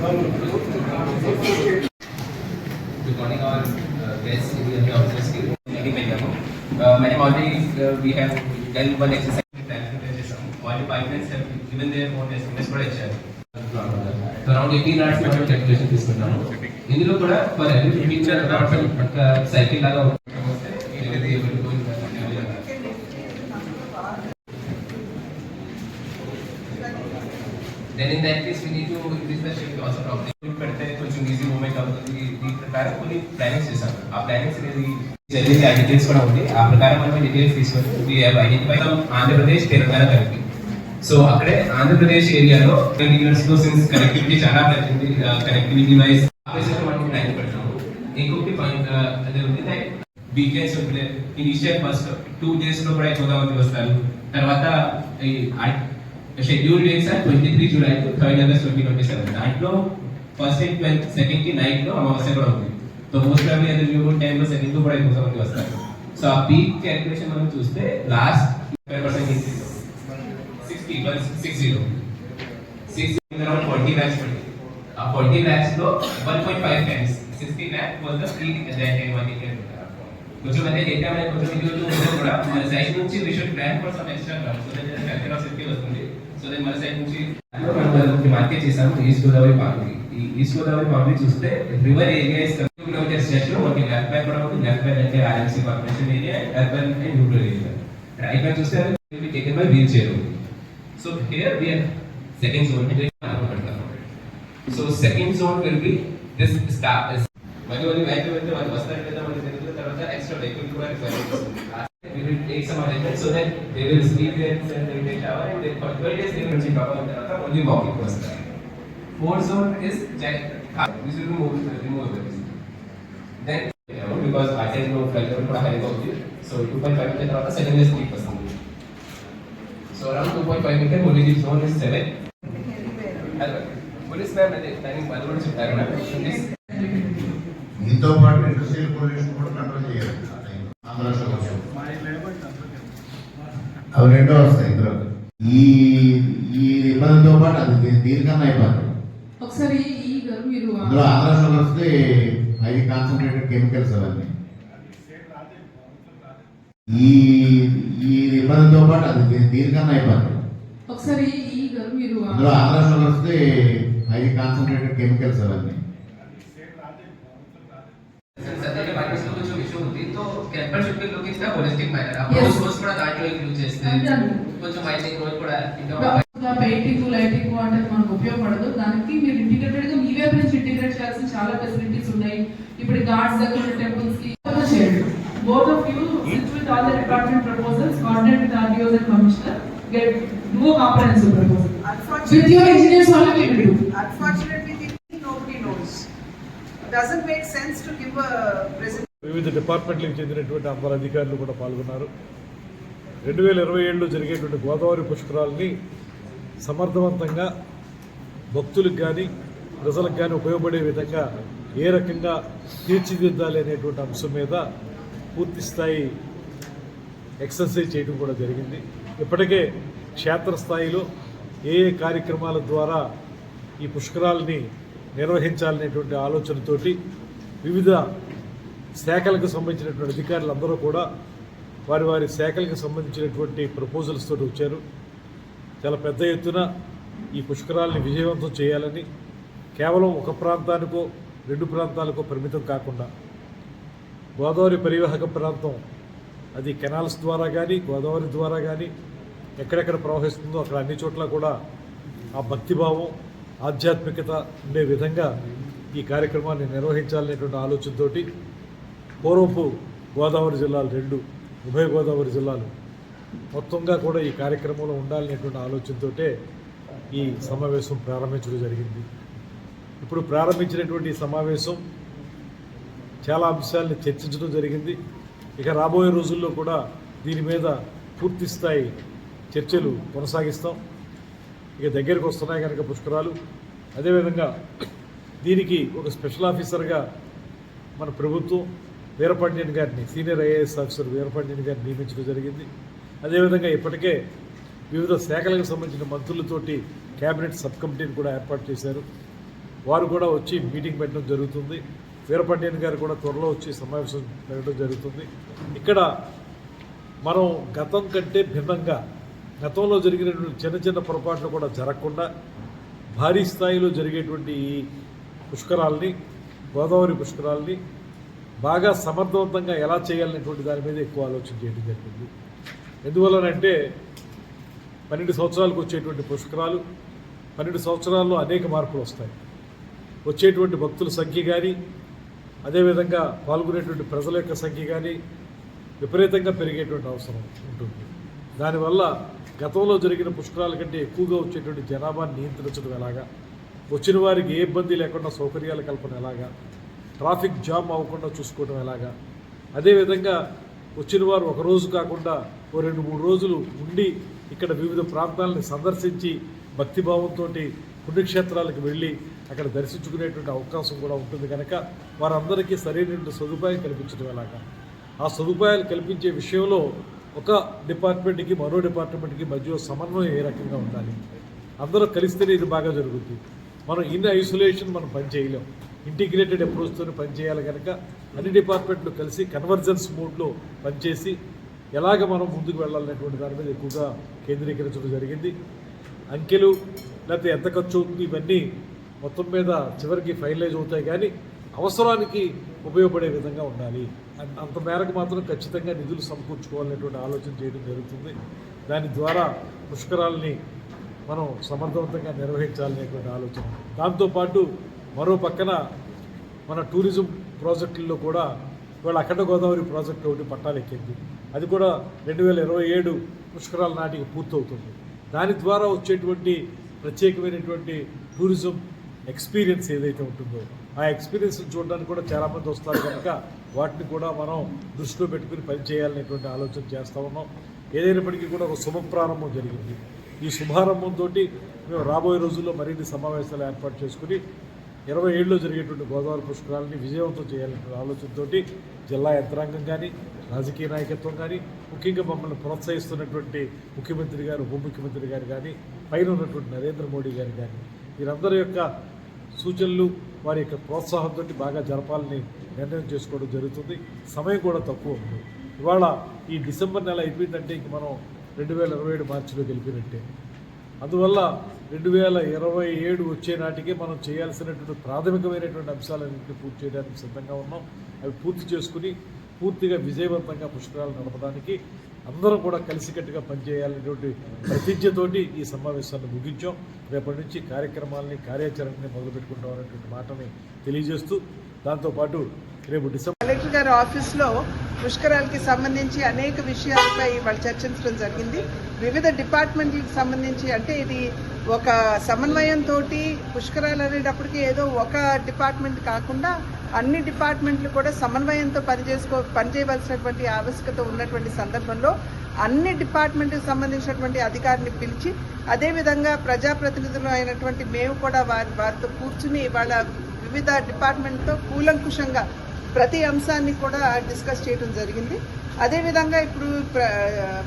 Good morning और guest in the office की meeting में हूँ मैंने already we have done one exercise time all departments have given their own estimates for HR तो around 18 hours में calculation this करना हूँ इन लोग थोड़ा पर एवरी 15 आवर्स का साइकिल लगा हुआ है Then in that case, we need to increase the shift also probably. పెడితే కొంచెం ఈజీ మూమెంట్ అవుతుంది దీని ప్రకారం కొన్ని ప్లానింగ్స్ చేశాం ఆ ప్లానింగ్స్ అనేది జరిగింది ఆ డీటెయిల్స్ కూడా ఉంది ఆ ప్రకారం మనం డీటెయిల్స్ తీసుకొని we have identified Andhra Pradesh Telangana కలిపి సో అక్కడే ఆంధ్రప్రదేశ్ ఏరియాలో యూనివర్స్లో సిన్స్ కనెక్టివిటీ చాలా పెరిగింది కనెక్టివిటీ వైజ్ ఆఫీసర్ మనం ప్లాన్ పెడతాము ఇంకొకటి పాయింట్ అదే ఉంది లైక్ వీకెండ్స్ ఉంటే ఇనిషియల్ ఫస్ట్ టూ డేస్లో కూడా ఎక్కువ మంది వస్తారు తర్వాత ఈ schedule dates are twenty three July to third August twenty twenty seven దాంట్లో ఫస్ట్ డే ట్వెల్త్ సెకండ్కి నైట్లో అమావాస్య కూడా ఉంది సో మోస్ట్ ప్రాబ్లీ అది న్యూ టైం లో సెకండ్ కూడా ఎక్కువ మంది వస్తారు సో ఆ పీక్ క్యాలిక్యులేషన్ మనం చూస్తే last five percent increase sixty six zero six around forty lakhs పడింది ఆ forty ల్యాక్స్లో one point five times sixty lakh was the peak that one year కొంచెం అదే డేటా మీద కొంచెం ఇది ఉంటే కూడా మన సైడ్ నుంచి we should plan for some extra ground so that factor of safety వస్తుంది సో దట్ మన సైడ్ నుంచి మనం మార్కెట్ చేసాము ఈస్ట్ గోదావరి పార్టీ ఈ ఈస్ట్ గోదావరి పార్టీ చూస్తే రివర్ ఏరియా ఇస్ కిలోమీటర్ స్ట్రెచ్లో ఒకటి లెఫ్ట్ బ్యాక్ కూడా ఉంది. లెఫ్ట్ బ్యాక్ అంటే RMC corporation area urban and rural area right bank చూస్తే అది taken by wheelchair so here we are second zone so second zone will be this stop మరి వాళ్ళు vehicle వెళ్తే వాళ్ళు వస్తారు కదా మనకి తెలియదు. తర్వాత ఎక్స్ట్రా వెహికల్ కూడా రిక్వైర్మెంట్ వస్తుంది we will take some arrangement so that they will sleep there and they will take shower and they for 12 days they will see proper తర్వాత only walking వస్తారు fourth zone is giant this will remove remove then because I can know flight level కూడా హైగా ఉంది so 2.5 metre తర్వాత second day sleep వస్తుంది so around 2.5 metre only the zone is 7 police ma'am అదే timing వాళ్ళు కూడా చెప్పారు నా దిస్ దీంతో పాటు ఇండస్ట్రియల్ పొల్యూషన్ కూడా కంట్రోల్ చేయాలి అవి రెండో వస్తాయి ఇందులో. ఈ ఈ ఇబ్బందితో పాటు అది దీనికన్నా అయిపోతుంది ఒకసారి ఈ గారు మీరు అందులో వస్తే హైలీ కాన్సన్ట్రేటెడ్ కెమికల్స్ అవన్నీ. ఈ ఈ ఇబ్బందితో పాటు అది దీనికన్నా అయిపోతుంది ఒకసారి ఈ గారు మీరు అందులో వస్తే హైలీ కాన్సన్ట్రేటెడ్ కెమికల్స్ అవన్నీ సత్యంగా పార్టీస్లో కొంచెం ఇష్యూ తో campus should be looking in holistic manner Yes. Pros కూడా దాంట్లో ఇంక్లూడ్ చేస్తే. కొంచెం మైనింగ్ రోడ్ కూడా పెయింటింగ్ లైటింగ్ అంటే మనకు ఉపయోగపడదు. దానికి మీరు ఇంటిగ్రేటెడ్గా మీ వైపు నుంచి ఇంటిగ్రేట్ చేయాల్సిన చాలా ఫెసిలిటీస్ ఉన్నాయి. ఇప్పుడు గార్డ్స్ దగ్గర టెంపుల్స్కి చేయండి. Both of you sit with all the department proposals coordinate with RDOs and commissioner get do comprehensive proposal with your engineers all will do Unfortunately, వివిధ డిపార్ట్మెంట్లకు చెందినటువంటి అందరు అధికారులు కూడా పాల్గొన్నారు. రెండు వేల ఇరవై ఏడులో జరిగేటువంటి గోదావరి పుష్కరాలని సమర్థవంతంగా భక్తులకు కానీ ప్రజలకు కానీ ఉపయోగపడే విధంగా ఏ రకంగా తీర్చిదిద్దాలి అనేటువంటి అంశం మీద పూర్తి స్థాయి ఎక్సర్సైజ్ చేయడం కూడా జరిగింది. ఇప్పటికే క్షేత్రస్థాయిలో ఏ ఏ కార్యక్రమాల ద్వారా ఈ పుష్కరాలని నిర్వహించాలనేటువంటి ఆలోచనతోటి వివిధ శాఖలకు సంబంధించినటువంటి అధికారులందరూ కూడా వారి వారి శాఖలకు సంబంధించినటువంటి ప్రపోజల్స్ తోటి వచ్చారు. చాలా పెద్ద ఎత్తున ఈ పుష్కరాలని విజయవంతం చేయాలని కేవలం ఒక ప్రాంతానికో రెండు ప్రాంతాలకో పరిమితం కాకుండా గోదావరి పరివాహక ప్రాంతం అది కెనాల్స్ ద్వారా కానీ గోదావరి ద్వారా కానీ ఎక్కడెక్కడ ప్రవహిస్తుందో అక్కడ అన్ని చోట్ల కూడా ఆ భక్తిభావం ఆధ్యాత్మికత ఉండే విధంగా ఈ కార్యక్రమాన్ని నిర్వహించాలనేటువంటి ఆలోచనతోటి పూర్వపు గోదావరి జిల్లాలు రెండు ఉభయ గోదావరి జిల్లాలు. మొత్తంగా కూడా ఈ కార్యక్రమంలో ఉండాలనేటువంటి ఆలోచనతోటే ఈ సమావేశం ప్రారంభించడం జరిగింది. ఇప్పుడు ప్రారంభించినటువంటి ఈ సమావేశం చాలా అంశాలను చర్చించడం జరిగింది. ఇక రాబోయే రోజుల్లో కూడా దీని మీద పూర్తి స్థాయి చర్చలు కొనసాగిస్తాం. ఇక దగ్గరికి వస్తున్నాయి కనుక పుష్కరాలు. అదేవిధంగా దీనికి ఒక స్పెషల్ ఆఫీసర్గా మన ప్రభుత్వం వీరపాండ్యన్ గారిని సీనియర్ ఐఏఎస్ ఆఫీసర్ వీరపాండ్యన్ గారిని నియమించడం జరిగింది. అదేవిధంగా ఇప్పటికే వివిధ శాఖలకు సంబంధించిన మంత్రులతోటి కేబినెట్ సబ్ కమిటీని కూడా ఏర్పాటు చేశారు. వారు కూడా వచ్చి మీటింగ్ పెట్టడం జరుగుతుంది. వీరపాండ్యన్ గారు కూడా త్వరలో వచ్చి సమావేశం పెట్టడం జరుగుతుంది. ఇక్కడ మనం గతం కంటే భిన్నంగా గతంలో జరిగినటువంటి చిన్న చిన్న పొరపాట్లు కూడా జరగకుండా భారీ స్థాయిలో జరిగేటువంటి ఈ పుష్కరాల్ని గోదావరి పుష్కరాల్ని బాగా సమర్థవంతంగా ఎలా చేయాలనేటువంటి దాని మీద ఎక్కువ ఆలోచన చేయడం జరిగింది. ఎందువల్లనంటే పన్నెండు సంవత్సరాలకు వచ్చేటువంటి పుష్కరాలు పన్నెండు సంవత్సరాల్లో అనేక మార్పులు వస్తాయి. వచ్చేటువంటి భక్తుల సంఖ్య కానీ అదేవిధంగా పాల్గొనేటువంటి ప్రజల యొక్క సంఖ్య కానీ విపరీతంగా పెరిగేటువంటి అవసరం ఉంటుంది. దానివల్ల గతంలో జరిగిన పుష్కరాల కంటే ఎక్కువగా వచ్చేటువంటి జనాభాని నియంత్రించడం ఎలాగా? వచ్చిన వారికి ఏ ఇబ్బంది లేకుండా సౌకర్యాల కల్పన ఎలాగా? ట్రాఫిక్ జామ్ అవ్వకుండా చూసుకోవడం ఎలాగా? అదేవిధంగా వచ్చిన వారు ఒక రోజు కాకుండా ఓ రెండు మూడు రోజులు ఉండి ఇక్కడ వివిధ ప్రాంతాలని సందర్శించి భక్తిభావంతో పుణ్యక్షేత్రాలకు వెళ్ళి అక్కడ దర్శించుకునేటువంటి అవకాశం కూడా ఉంటుంది కనుక వారందరికీ సరైనటువంటి సదుపాయం కల్పించడం ఎలాగా? ఆ సదుపాయాలు కల్పించే విషయంలో ఒక డిపార్ట్మెంట్కి మరో డిపార్ట్మెంట్కి మధ్య సమన్వయం ఏ రకంగా ఉండాలి? అందరూ కలిస్తేనే ఇది బాగా జరుగుతుంది. మనం ఇన్ ఐసోలేషన్ మనం పని చేయలేం. ఇంటిగ్రేటెడ్ అప్రోచ్తో పనిచేయాలి కనుక అన్ని డిపార్ట్మెంట్లు కలిసి కన్వర్జెన్స్ మోడ్లో పనిచేసి ఎలాగ మనం ముందుకు వెళ్ళాలనేటువంటి దాని మీద ఎక్కువగా కేంద్రీకరించడం జరిగింది. అంకెలు లేకపోతే ఎంత ఖర్చు అవుతుంది ఇవన్నీ మొత్తం మీద చివరికి ఫైనలైజ్ అవుతాయి కానీ అవసరానికి ఉపయోగపడే విధంగా ఉండాలి. అంత మేరకు మాత్రం ఖచ్చితంగా నిధులు సమకూర్చుకోవాలనేటువంటి ఆలోచన చేయడం జరుగుతుంది. దాని ద్వారా పుష్కరాలని మనం సమర్థవంతంగా నిర్వహించాలనేటువంటి ఆలోచన. దాంతోపాటు మరో పక్కన మన టూరిజం ప్రాజెక్టుల్లో కూడా ఇవాళ అఖండ గోదావరి ప్రాజెక్టు ఒకటి పట్టాలెక్కింది. అది కూడా రెండు వేల ఇరవై ఏడు పుష్కరాల నాటికి పూర్తవుతుంది. దాని ద్వారా వచ్చేటువంటి ప్రత్యేకమైనటువంటి టూరిజం ఎక్స్పీరియన్స్ ఏదైతే ఉంటుందో ఆ ఎక్స్పీరియన్స్ చూడడానికి కూడా చాలామంది వస్తారు కనుక వాటిని కూడా మనం దృష్టిలో పెట్టుకుని పనిచేయాలనేటువంటి ఆలోచన చేస్తూ ఉన్నాం. ఏదైనప్పటికీ కూడా ఒక శుభ ప్రారంభం జరిగింది. ఈ శుభారంభంతో మేము రాబోయే రోజుల్లో మరిన్ని సమావేశాలు ఏర్పాటు చేసుకుని ఇరవై ఏడులో జరిగేటువంటి గోదావరి పుష్కరాలని విజయవంతం చేయాలనే ఆలోచనతో జిల్లా యంత్రాంగం కానీ రాజకీయ నాయకత్వం కానీ ముఖ్యంగా మమ్మల్ని ప్రోత్సహిస్తున్నటువంటి ముఖ్యమంత్రి గారు ఉప ముఖ్యమంత్రి గారు కానీ పైన ఉన్నటువంటి నరేంద్ర మోడీ గారు కానీ వీరందరి యొక్క సూచనలు వారి యొక్క ప్రోత్సాహంతో బాగా జరపాలని నిర్ణయం చేసుకోవడం జరుగుతుంది. సమయం కూడా తక్కువ ఉంది. ఇవాళ ఈ డిసెంబర్ నెల అయిపోయిందంటే ఇంక మనం రెండు వేల ఇరవై ఏడు మార్చిలో గెలిపినట్టే. అందువల్ల రెండు వేల ఇరవై ఏడు వచ్చే నాటికే మనం చేయాల్సినటువంటి ప్రాథమికమైనటువంటి అంశాలన్నింటినీ పూర్తి చేయడానికి సిద్ధంగా ఉన్నాం. అవి పూర్తి చేసుకుని పూర్తిగా విజయవంతంగా పుష్కరాలు నడపడానికి అందరం కూడా కలిసికట్టుగా పనిచేయాలనేటువంటి ప్రతిజ్ఞతోటి ఈ సమావేశాన్ని ముగించాం. రేపటి నుంచి కార్యక్రమాలని కార్యాచరణని మొదలుపెట్టుకుంటాం అనేటువంటి మాటని తెలియజేస్తూ దాంతోపాటు రేపు డిసెంబర్ కలెక్టర్ గారి ఆఫీస్లో పుష్కరాలకి సంబంధించి అనేక విషయాలపై వాళ్ళు చర్చించడం జరిగింది. వివిధ డిపార్ట్మెంట్లకు సంబంధించి అంటే ఇది ఒక సమన్వయంతో పుష్కరాలు అనేటప్పటికీ ఏదో ఒక డిపార్ట్మెంట్ కాకుండా అన్ని డిపార్ట్మెంట్లు కూడా సమన్వయంతో పనిచేసుకో పనిచేయవలసినటువంటి ఆవశ్యకత ఉన్నటువంటి సందర్భంలో అన్ని డిపార్ట్మెంట్కి సంబంధించినటువంటి అధికారిని పిలిచి అదేవిధంగా ప్రజాప్రతినిధులు అయినటువంటి మేము కూడా వారి వారితో కూర్చుని వాళ్ళ వివిధ డిపార్ట్మెంట్తో కూలంకుషంగా ప్రతి అంశాన్ని కూడా డిస్కస్ చేయడం జరిగింది. అదేవిధంగా ఇప్పుడు ప్ర-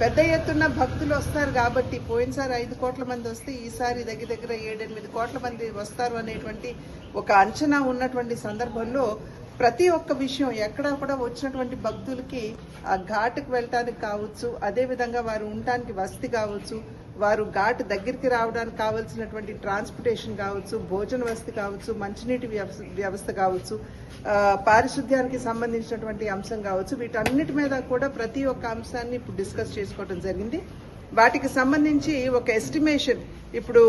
పెద్ద ఎత్తున భక్తులు వస్తారు కాబట్టి పోయినసారి ఐదు కోట్ల మంది వస్తే ఈసారి దగ్గర దగ్గర ఏడెనిమిది కోట్ల మంది వస్తారు అనేటువంటి ఒక అంచనా ఉన్నటువంటి సందర్భంలో ప్రతి ఒక్క విషయం ఎక్కడ కూడా వచ్చినటువంటి భక్తులకి ఆ ఘాటుకు వెళ్ళటానికి కావచ్చు అదేవిధంగా వారు ఉండటానికి వసతి కావచ్చు వారు ఘాట్ దగ్గరికి రావడానికి కావాల్సినటువంటి ట్రాన్స్పోర్టేషన్ కావచ్చు భోజన వసతి కావచ్చు మంచినీటి వ్యవస్థ వ్యవస్థ కావచ్చు పారిశుద్ధ్యానికి సంబంధించినటువంటి అంశం కావచ్చు వీటన్నిటి మీద కూడా ప్రతి ఒక్క అంశాన్ని ఇప్పుడు డిస్కస్ చేసుకోవడం జరిగింది. వాటికి సంబంధించి ఒక ఎస్టిమేషన్ ఇప్పుడు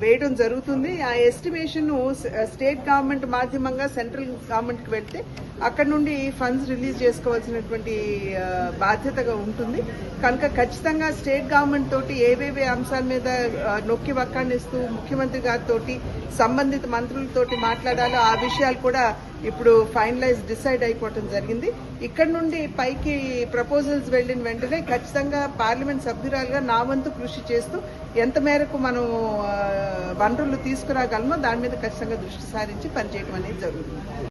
వేయడం జరుగుతుంది. ఆ ఎస్టిమేషన్ స్టేట్ గవర్నమెంట్ మాధ్యమంగా సెంట్రల్ గవర్నమెంట్కి వెళ్తే అక్కడ నుండి ఫండ్స్ రిలీజ్ చేసుకోవాల్సినటువంటి బాధ్యతగా ఉంటుంది. కనుక ఖచ్చితంగా స్టేట్ గవర్నమెంట్ తోటి ఏవేవి అంశాల మీద నొక్కి వక్కాణిస్తూ ముఖ్యమంత్రి గారితో సంబంధిత మంత్రులతోటి మాట్లాడాలో ఆ విషయాలు కూడా ఇప్పుడు ఫైనలైజ్ డిసైడ్ అయిపోవటం జరిగింది. ఇక్కడ నుండి పైకి ప్రపోజల్స్ వెళ్ళిన వెంటనే ఖచ్చితంగా పార్లమెంట్ సభ్యురాలుగా నా వంతు కృషి చేస్తూ ఎంత మేరకు మనం వనరులు తీసుకురాగలమో దాని మీద ఖచ్చితంగా దృష్టి సారించి పనిచేయడం అనేది జరుగుతుంది.